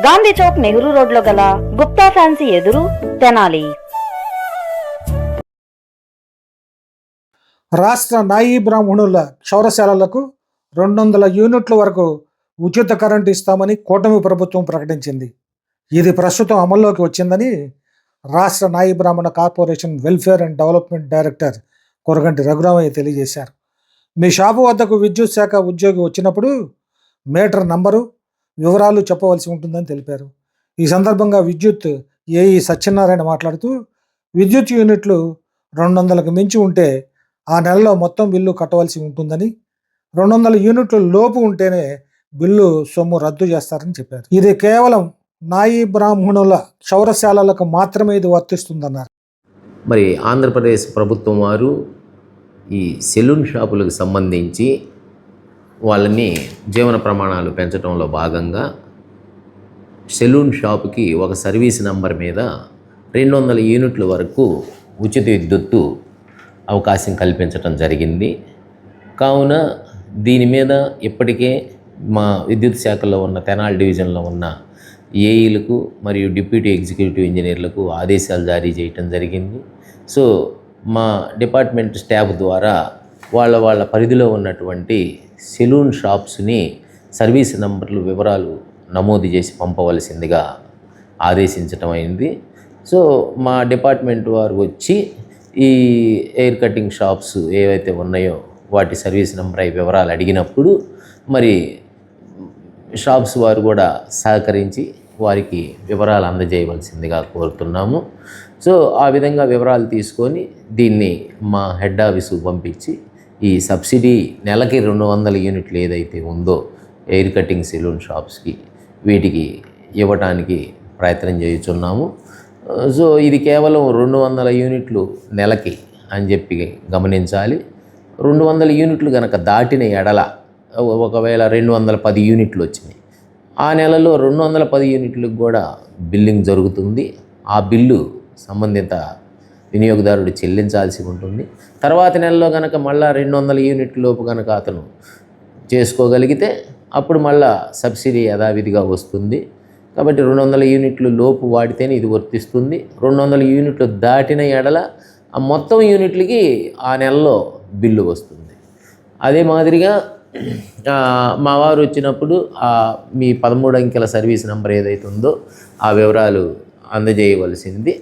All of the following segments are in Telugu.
గాంధీ చౌక్ నెహ్రూ రోడ్లో గల గుప్తా ఫ్యాన్సీ ఎదురు తెనాలి. రాష్ట్ర నాయీ బ్రాహ్మణుల క్షౌరశాలలకు రెండు వందల యూనిట్ల వరకు ఉచిత కరెంటు ఇస్తామని కూటమి ప్రభుత్వం ప్రకటించింది. ఇది ప్రస్తుతం అమల్లోకి వచ్చిందని రాష్ట్ర Nayee Brahmana corporation welfare and development director Koraganti Raghuramaiah తెలియజేశారు. మీ షాపు వద్దకు విద్యుత్ శాఖ ఉద్యోగి వచ్చినప్పుడు మీటర్ నంబరు వివరాలు చెప్పవలసి ఉంటుందని తెలిపారు. ఈ సందర్భంగా విద్యుత్ ఏఈ సత్యనారాయణ మాట్లాడుతూ విద్యుత్ యూనిట్లు రెండు వందలకు మించి ఉంటే ఆ నెలలో మొత్తం బిల్లు కట్టవలసి ఉంటుందని రెండు వందల యూనిట్ల లోపు ఉంటేనే బిల్లు సొమ్ము రద్దు చేస్తారని చెప్పారు. ఇది కేవలం నాయి బ్రాహ్మణుల క్షౌరశాలలకు మాత్రమే ఇది వర్తిస్తుందన్నారు. మరి ఆంధ్రప్రదేశ్ ప్రభుత్వం వారు ఈ సెలూన్ షాపులకు సంబంధించి వాళ్ళని జీవన ప్రమాణాలు పెంచడంలో భాగంగా సెలూన్ షాపుకి ఒక సర్వీస్ నంబర్ మీద రెండు వందల యూనిట్ల వరకు ఉచిత విద్యుత్తు అవకాశం కల్పించడం జరిగింది. కావున దీని మీద ఇప్పటికే మా విద్యుత్ శాఖలో ఉన్న తెనాల్ డివిజన్లో ఉన్న ఏఈలకు మరియు డిప్యూటీ ఎగ్జిక్యూటివ్ ఇంజనీర్లకు ఆదేశాలు జారీ చేయటం జరిగింది. సో మా డిపార్ట్మెంట్ స్టాఫ్ ద్వారా వాళ్ళ వాళ్ళ పరిధిలో ఉన్నటువంటి సెలూన్ షాప్స్ని సర్వీస్ నంబర్లు వివరాలు నమోదు చేసి పంపవలసిందిగా ఆదేశించటం అయింది. సో మా డిపార్ట్మెంట్ వారు వచ్చి ఈ ఎయిర్ కటింగ్ షాప్స్ ఏవైతే ఉన్నాయో వాటి సర్వీస్ నెంబర్ అయి వివరాలు అడిగినప్పుడు మరి షాప్స్ వారు కూడా సహకరించి వారికి వివరాలు అందజేయవలసిందిగా కోరుతున్నాము. సో ఆ విధంగా వివరాలు తీసుకొని దీన్ని మా హెడ్ ఆఫీసు పంపించి ఈ సబ్సిడీ నెలకి రెండు వందల యూనిట్లు ఏదైతే ఉందో ఎయిర్ కటింగ్ సెలూన్ షాప్స్కి వీటికి ఇవ్వటానికి ప్రయత్నం చేయుచున్నాము. సో ఇది కేవలం రెండు వందల యూనిట్లు నెలకి అని చెప్పి గమనించాలి. రెండు వందల యూనిట్లు కనుక దాటిన ఎడల ఒకవేళ రెండు వందల పది యూనిట్లు వచ్చినాయి. ఆ నెలలో రెండు వందల పది యూనిట్లకు కూడా బిల్లింగ్ జరుగుతుంది. ఆ బిల్లు సంబంధిత వినియోగదారుడు చెల్లించాల్సి ఉంటుంది. తర్వాత నెలలో కనుక మళ్ళా రెండు వందల యూనిట్ల లోపు కనుక అతను చేసుకోగలిగితే అప్పుడు మళ్ళా సబ్సిడీ యథావిధిగా వస్తుంది. కాబట్టి రెండు వందల యూనిట్లు లోపు వాడితేనే ఇది వర్తిస్తుంది. రెండు వందల యూనిట్లు దాటిన ఎడల ఆ మొత్తం యూనిట్లకి ఆ నెలలో బిల్లు వస్తుంది. అదే మాదిరిగా మా వారు వచ్చినప్పుడు మీ పదమూడు అంకెల సర్వీస్ నెంబర్ ఏదైతే ఉందో ఆ వివరాలు అందజేయవలసింది.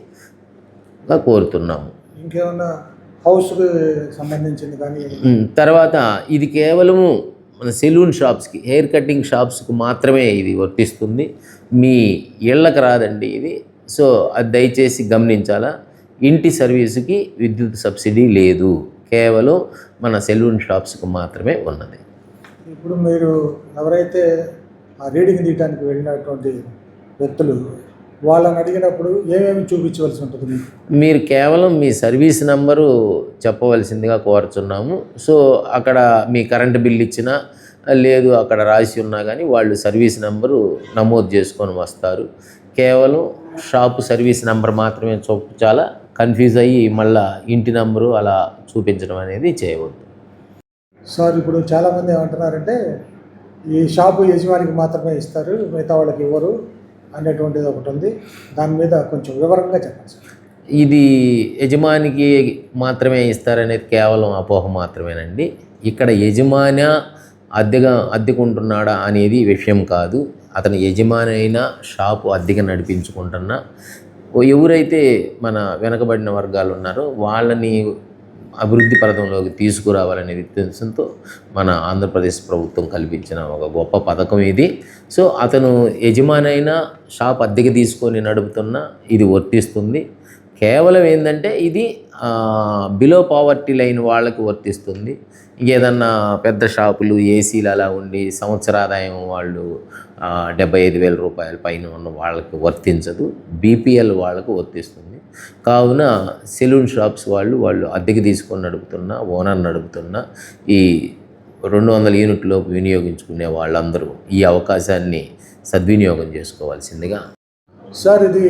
కోరుతున్నాము. ఇంకేమన్నా హౌస్కి సంబంధించింది కానీ తర్వాత ఇది కేవలము మన సెలూన్ షాప్స్కి హెయిర్ కటింగ్ షాప్స్కి మాత్రమే ఇది వర్తిస్తుంది. మీ ఇళ్ళకి రాదండి ఇది. సో అది దయచేసి గమనించాలా? ఇంటి సర్వీసుకి విద్యుత్ సబ్సిడీ లేదు. కేవలం మన సెలూన్ షాప్స్కి మాత్రమే ఉన్నది. ఇప్పుడు మీరు ఎవరైతే ఆ రీడింగ్ తీయడానికి వెళ్ళినటువంటి వ్యక్తులు వాళ్ళని అడిగినప్పుడు ఏమేమి చూపించవలసి ఉంటుంది? మీరు కేవలం మీ సర్వీస్ నంబరు చెప్పవలసిందిగా కోరుచున్నాము. సో అక్కడ మీ కరెంట్ బిల్ ఇచ్చినా లేదు అక్కడ రాసి ఉన్నా కానీ వాళ్ళు సర్వీస్ నంబరు నమోదు చేసుకొని వస్తారు. కేవలం షాపు సర్వీస్ నంబర్ మాత్రమే చూపించాలా కన్ఫ్యూజ్ అయ్యి మళ్ళా ఇంటి నంబరు అలా చూపించడం అనేది చేయవద్దు. సార్ ఇప్పుడు చాలామంది ఏమంటున్నారంటే ఈ షాపు యజమానికి మాత్రమే ఇస్తారు మిగతా వాళ్ళకి ఇవ్వరు. అనేటువంటిది ఒకటి ఉంది. దాని మీద కొంచెం వివరంగా చెప్పండి సార్. ఇది యజమానికి మాత్రమే ఇస్తారనేది కేవలం అపోహ మాత్రమేనండి. ఇక్కడ యజమాని అద్దెగా అద్దెకుంటున్నాడా అనేది విషయం కాదు. అతను యజమాని అయినా షాపు అద్దెగా నడిపించుకుంటున్నా. ఓ ఎవరైతే మన వెనకబడిన వర్గాలు ఉన్నారో వాళ్ళని అభివృద్ధి పథంలోకి తీసుకురావాలనే ఉద్దేశంతో మన ఆంధ్రప్రదేశ్ ప్రభుత్వం కల్పించిన ఒక గొప్ప పథకం ఇది. సో అతను యజమాని అయినా షాప్ అద్దెకి తీసుకొని నడుపుతున్న ఇది వర్తిస్తుంది. కేవలం ఏంటంటే ఇది బిలో పావర్టీ లైన్ వాళ్ళకు వర్తిస్తుంది. ఏదన్నా పెద్ద షాపులు ఏసీలు అలా ఉండి సంవత్సర ఆదాయం వాళ్ళు డెబ్బై ఐదు వేల రూపాయల పైన ఉన్న వాళ్ళకి వర్తించదు. బీపీఎల్ వాళ్ళకు వర్తిస్తుంది. కావున సెలూన్ షాప్స్ వాళ్ళు వాళ్ళు అద్దెకి తీసుకొని నడుపుతున్న ఓనర్ నడుపుతున్న ఈ రెండు వందల యూనిట్లోపు వినియోగించుకునే వాళ్ళందరూ ఈ అవకాశాన్ని సద్వినియోగం చేసుకోవాల్సిందిగా. సార్ ఇది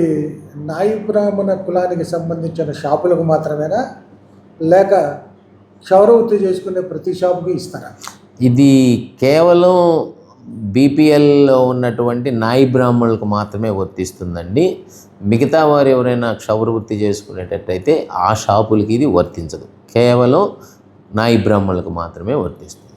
నాయి బ్రాహ్మణ కులానికి సంబంధించిన షాపులకు మాత్రమేనా? లేక క్షౌరవృత్తి చేసుకునే ప్రతి షాపుకి ఇస్తారా? ఇది కేవలం బీపీఎల్లో ఉన్నటువంటి నాయి బ్రాహ్మణులకు మాత్రమే వర్తిస్తుందండి. మిగతా వారు ఎవరైనా క్షౌరవృత్తి చేసుకునేటట్టయితే ఆ షాపులకి ఇది వర్తించదు. కేవలం నాయి బ్రాహ్మణులకు మాత్రమే వర్తిస్తుంది.